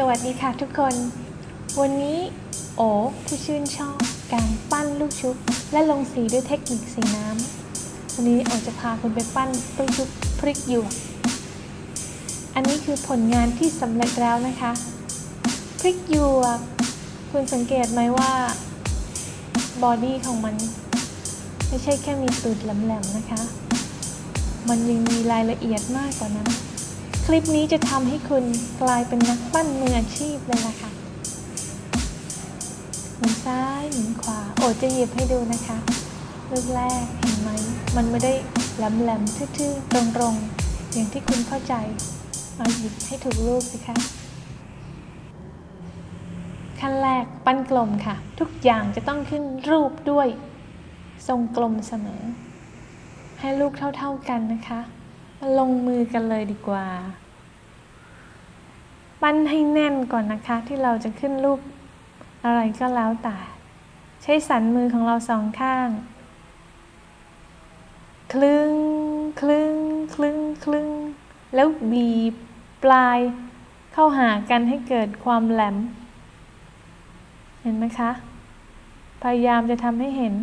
สวัสดีค่ะทุกคน วันนี้โอผู้ชื่นชอบการปั้นลูกชุบ และลงสีด้วยเทคนิคสีน้ำวันนี้โอจะพาคุณไปปั้นลูกชุบพริกหยวก อันนี้คือผลงานที่สำเร็จแล้วนะคะ พริกหยวก คุณสังเกตไหมว่าบอดี้ของมัน ไม่ใช่แค่มีตูดแหลมๆนะคะ มันยังมีรายละเอียดมากกว่านั้น คลิปนี้จะทำให้คุณกลายเป็นนักปั้นมืออาชีพเลยล่ะค่ะหมุนซ้ายหมุนขวา โอจะหยิบให้ดูนะคะลูกแรกเห็นไหม มันไม่ได้แหลมๆทื่อๆ ตรงๆ อย่างที่คุณเข้าใจ เอาหยิบให้ถูกรูปสิคะขั้นแรกปั้นกลมค่ะ ทุกอย่างจะต้องขึ้นรูปด้วย ทรงกลมเสมอ ให้ลูกเท่าๆกันนะคะ มาลงมือกันเลยดีกว่า ปั้นให้แน่นก่อนนะคะที่เราจะขึ้นรูปอะไรก็แล้วแต่ ใช้สันมือของเราสองข้าง คลึงคลึงคลึงคลึงแล้วบีบปลาย เข้าหากันให้เกิดความแหลม เห็นไหมคะ พยายามจะทำให้เห็น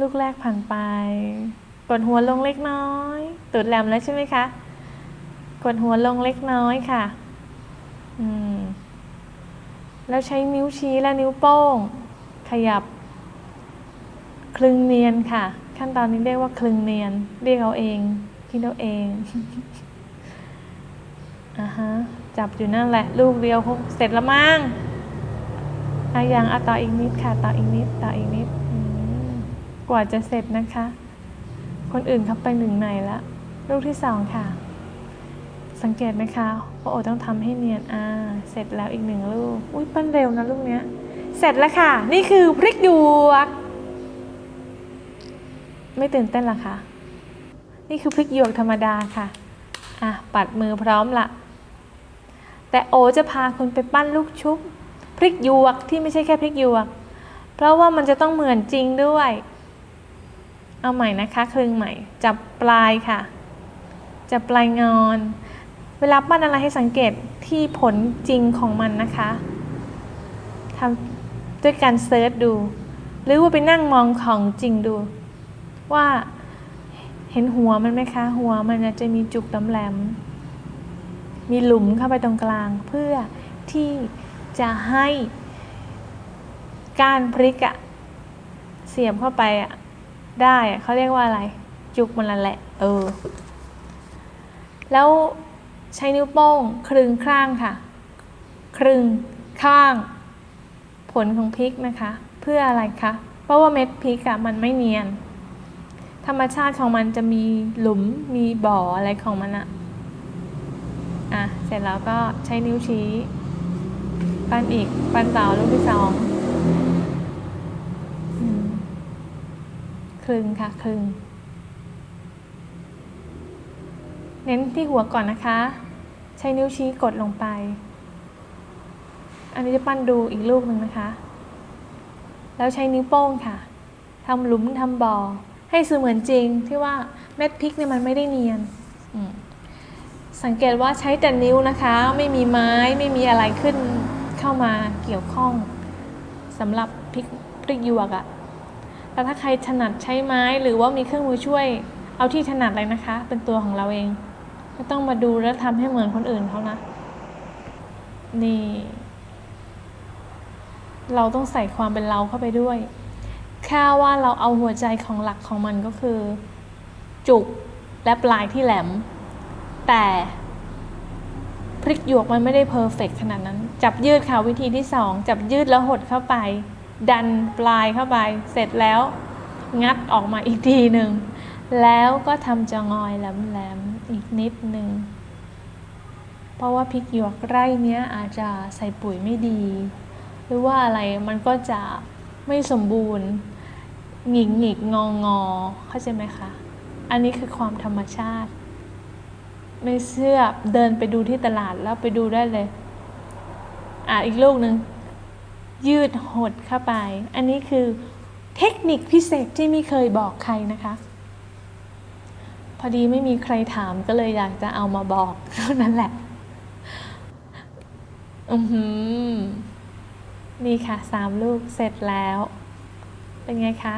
ลูกแรกผ่านไป ดหัวลงเล็กน้อย ตูดแหลมแล้วใช่ไหมคะ กดหัวลงเล็กน้อยค่ะ อืม แล้วใช้นิ้วชี้และนิ้วโป้ง ขยับ คลึงเนียนค่ะ ขั้นตอนนี้เรียกว่าคลึงเนียน เรียกเอาเองคิดเอาเองอ่าฮะ จับอยู่นั่นแหละ ลูกเดียวคงเสร็จแล้วมั้งอะยังเอะต่ออีกนิดค่ะ ต่ออีกนิด ต่ออีกนิด กว่าจะเสร็จนะคะ คนอื่นเขาไปหนึ่งในละลูกที่สองค่ะ สังเกตไหมคะว่าโอต้องทำให้เนียนอ่าเสร็จแล้วอีกหนึ่งลูก อุ้ยปั้นเร็วนะลูกเนี้ย เสร็จแล้วค่ะ นี่คือพริกหยวก ไม่ตื่นเต้นหรอคะนี่คือพริกหยวกธรรมดาค่ะอะปัดมือพร้อมละแต่โอจะพาคุณไปปั้นลูกชุบพริกหยวกที่ไม่ใช่แค่พริกหยวก เพราะว่ามันจะต้องเหมือนจริงด้วย เอาใหม่นะคะคลึงใหม่ จับปลายค่ะ จับปลายงอน เวลาปั้นอะไรให้สังเกตที่ผลจริงของมันนะคะทำด้วยการเซิร์ชดู หรือว่าไปนั่งมองของจริงดู ว่าเห็นหัวมันไหมคะ หัวมันจะมีจุกแหลมๆมีหลุมเข้าไปตรงกลางเพื่อที่จะให้กานพริกอะเสียบเข้าไปอะ ได้เขาเรียกว่าอะไรจุกมันละแหละ เออ แล้วใช้นิ้วโป้งครึงข้างค่ะ ครึงข้าง ผลของพริกนะคะ เพื่ออะไรคะเพราะว่าเม็ดพริกอะมันไม่เนียน ธรรมชาติของมันจะมีหลุมมีบ่ออะไรของมันอะอะ เสร็จแล้วก็ใช้นิ้วชี้ ปั้นอีก ปั้นต่อลูกที่สองอืม คลึงค่ะคลึง เน้นที่หัวก่อนนะคะ ใช้นิ้วชี้กดลงไป อันนี้จะปั้นดูอีกลูกหนึ่งนะคะ แล้วใช้นิ้วโป้งค่ะทำหลุมทำบ่อให้เสมือนจริงที่ว่าเม็ดพริกเนี่ยมันไม่ได้เนียน สังเกตว่าใช้แต่นิ้วนะคะ ไม่มีไม้ไม่มีอะไรขึ้นเข้ามาเกี่ยวข้องสำหรับพริกพริกหยวกอะ แต่ถ้าใครถนัดใช้ไม้หรือว่ามีเครื่องมือช่วย เอาที่ถนัดเลยนะคะ เป็นตัวของเราเองไม่ต้องมาดูแล้วทำให้เหมือนคนอื่นเขานะ นี่ เราต้องใส่ความเป็นเราเข้าไปด้วยแค่ว่าเราเอาหัวใจของหลักของมันก็คือ จุกและปลายที่แหลม แต่พริกหยวกมันไม่ได้เพอร์เฟกขนาดนั้น จับยืดค่ะวิธีที่สองจับยืดแล้วหดเข้าไป ดันปลายเข้าไป เสร็จแล้วงัดออกมาอีกทีหนึ่ง แล้วก็ทำจะงอยแหลมๆอีกนิดหนึ่ง เพราะว่าพริกหยวกไร่เนี้ยอาจจะใส่ปุ๋ยไม่ดี หรือว่าอะไรมันก็จะไม่สมบูรณ์หงิกหงิกงองงอเข้าใจไหมคะ อันนี้คือความธรรมชาติ ไม่เชื่อเดินไปดูที่ตลาดแล้วไปดูได้เลย อะอีกลูกหนึ่ง ยืดหดเข้าไป อันนี้คือเทคนิคพิเศษที่ไม่เคยบอกใครนะคะ พอดีไม่มีใครถามก็เลยอยากจะเอามาบอกเท่านั้นแหละ อือหือ นี่ค่ะสามลูกเสร็จแล้ว เป็นไงคะ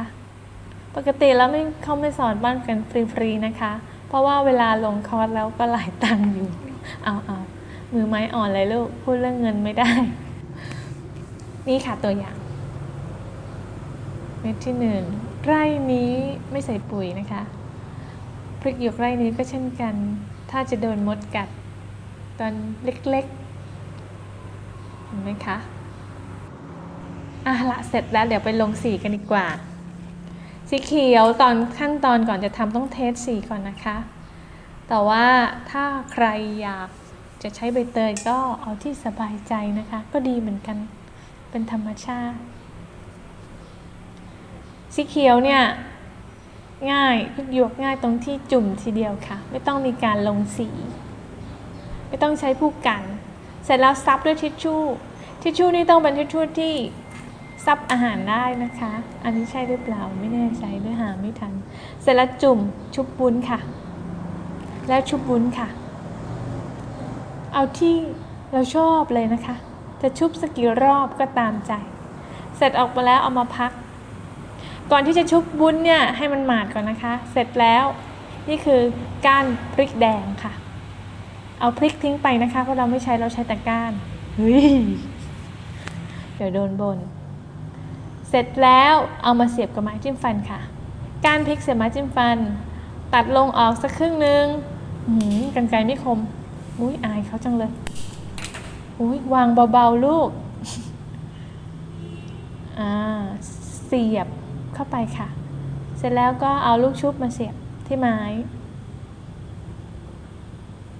ปกติแล้วไม่เขาไม่สอนบ้านกันฟรีๆนะคะ เพราะว่าเวลาลงคอร์สแล้วก็หลายตังค์อยู่ เอาเอามือไม้อ่อนเลยลูก พูดเรื่องเงินไม่ได้ นี่ค่ะตัวอย่าง เม็ดที่หนึ่งไร่นี้ไม่ใส่ปุ๋ยนะคะพริกหยวกไร่นี้ก็เช่นกัน ถ้าจะโดนมดกัด ตอนเล็กๆเห็นไหมคะอะละเสร็จแล้วเดี๋ยวไปลงสีกันดีกว่า สีเขียวตอนขั้นตอนก่อนจะทำต้องเทสสีก่อนนะคะ แต่ว่าถ้าใครอยากจะใช้ใบเตยก็เอาที่สบายใจนะคะ ก็ดีเหมือนกัน เป็นธรรมชาติ สีเขียวเนี่ย ง่ายพริกหยวกง่ายตรงที่จุ่มทีเดียวค่ะ ไม่ต้องมีการลงสี ไม่ต้องใช้ผู้กัน เสร็จแล้วซับด้วยทิชชู่ ทิชชู่นี่ต้องเป็นทิชชู่ที่ซับอาหารได้นะคะ อันนี้ใช่หรือเปล่าไม่แน่ใจด้วยหาไม่ทัน เสร็จแล้วจุ่มชุบวุ้นค่ะ แล้วชุบวุ้นค่ะ เอาที่เราชอบเลยนะคะ จะชุบสักกี่รอบก็ตามใจ เสร็จออกมาแล้วเอามาพัก ก่อนที่จะชุบวุ้นเนี่ยให้มันหมาดก่อนนะคะ เสร็จแล้วนี่คือก้านพริกแดงค่ะ เอาพริกทิ้งไปนะคะ เพราะเราไม่ใช้เราใช้แต่ก้านเฮ้ยเดี๋ยวโดนบน เสร็จแล้วเอามาเสียบกับไม้จิ้มฟันค่ะก้านพริกเสียบไม้จิ้มฟัน ตัดลงออกสักครึ่งนึงหืมกันไกรไม่คม อุ้ยอายเขาจังเลย อุ้ยวางเบาๆลูก อ่า เสียบเข้าไปค่ะ เสร็จแล้วก็เอาลูกชุบมาเสียบที่ไม้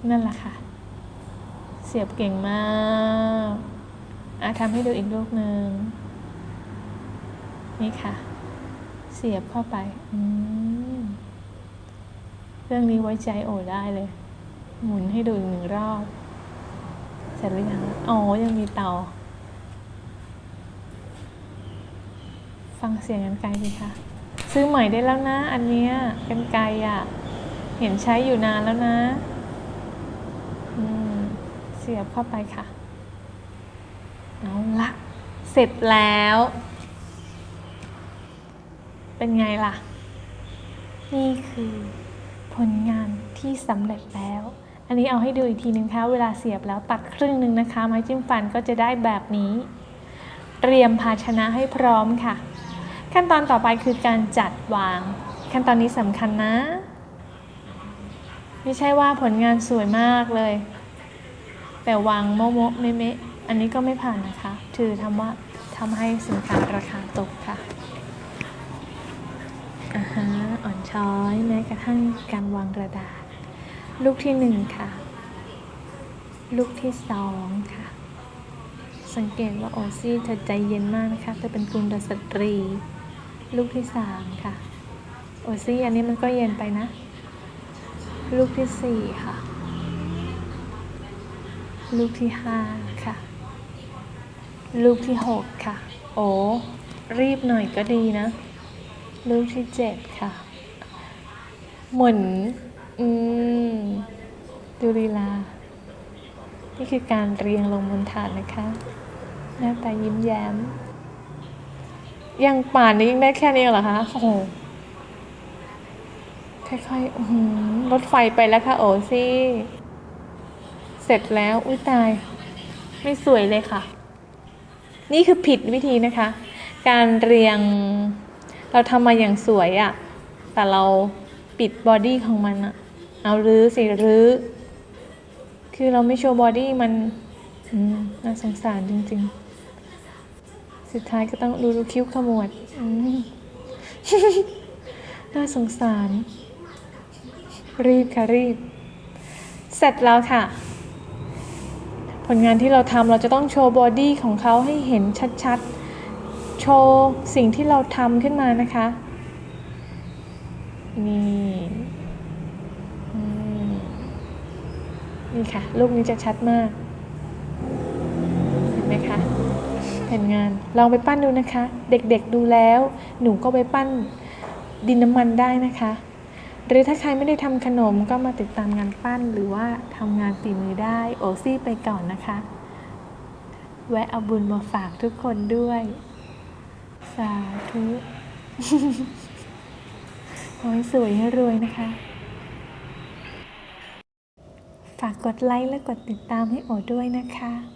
นั่นแหละค่ะ เสียบเก่งมาก อะทำให้ดูอีกลูกหนึ่ง นี่ค่ะ เสียบเข้าไป อืม เรื่องนี้ไว้ใจโอได้เลย หมุนให้ดูอีกหนึ่งรอบ เสร็จหรือยังอ๋อ ยังมีเตา ฟังเสียงกันไกลสิคะ ซื้อใหม่ได้แล้วนะ อันเนี้ยกันไกลอะ เห็นใช้อยู่นานแล้วนะ อืม เสียบเข้าไปค่ะ เอาละเสร็จแล้ว เป็นไงล่ะ นี่คือผลงานที่สำเร็จแล้ว อันนี้เอาให้ดูอีกทีนึงคะเวลาเสียบแล้วตัดครึ่งหนึ่งนะคะ ไม้จิ้มฟันก็จะได้แบบนี้ เตรียมภาชนะให้พร้อมค่ะ ขั้นตอนต่อไปคือการจัดวาง ขั้นตอนนี้สำคัญนะ ไม่ใช่ว่าผลงานสวยมากเลย แต่วางโมโมเมเมะอันนี้ก็ไม่ผ่านนะคะ ถือทำว่าทำให้สินค้าราคาตกค่ะอ่าฮะอ่อนช้อยแม้กระทั่งการวางกระดาษ ลูกที่หนึ่งค่ะ ลูกที่สองค่ะ สังเกตว่าโอซี่เธอใจเย็นมากนะคะ เธอเป็นกุลสตรี ลูกที่สามค่ะ โอซี่อันนี้มันก็เย็นไปนะ ลูกที่สี่ค่ะ ลูกที่ห้าค่ะ ลูกที่หกค่ะ โอ้รีบหน่อยก็ดีนะ ลูกที่เจ็ดค่ะ เหมุน อืม ดูลีลา นี่คือการเรียงลงบนถาดนะคะ หน้าตายิ้มแย้ม ยังป่านนี้ยังได้แค่นี้เหรอคะ โอ้โห ค่อยๆ อื้อหือรถไฟไปแล้วค่ะ โอ้ซี่ เสร็จแล้ว อุ้ยตาย ไม่สวยเลยค่ะ นี่คือผิดวิธีนะคะ การเรียง เราทำมาอย่างสวยอะ่ะ แต่เราปิดบอดี้ของมันอะ เอารื้อสิรื้อ คือเราไม่โชว์บอดี้มันน่าสงสารจริง ๆ สุดท้ายก็ต้องดูดูคิ้วขมวดน่าสงสาร รีบค่ะรีบ เสร็จแล้วค่ะ ผลงานที่เราทำเราจะต้องโชว์บอดี้ของเขาให้เห็นชัดๆ โชว์สิ่งที่เราทำขึ้นมานะคะ นี่อืม นี่ค่ะ ลูกนี้จะชัดมาก เห็นไหมคะแผ่นงานลองไปปั้นดูนะคะ เด็กๆดูแล้ว หนูก็ไปปั้นดินน้ำมันได้นะคะ หรือถ้าใครไม่ได้ทำขนมก็มาติดตามงานปั้นหรือว่าทำงานฝีมือได้โอซี่ไปก่อนนะคะ แวะเอาบุญมาฝากทุกคนด้วย สาธุขอให้สวยให้รวยนะคะ ฝากกดไลค์และกดติดตามให้โอด้วยนะคะ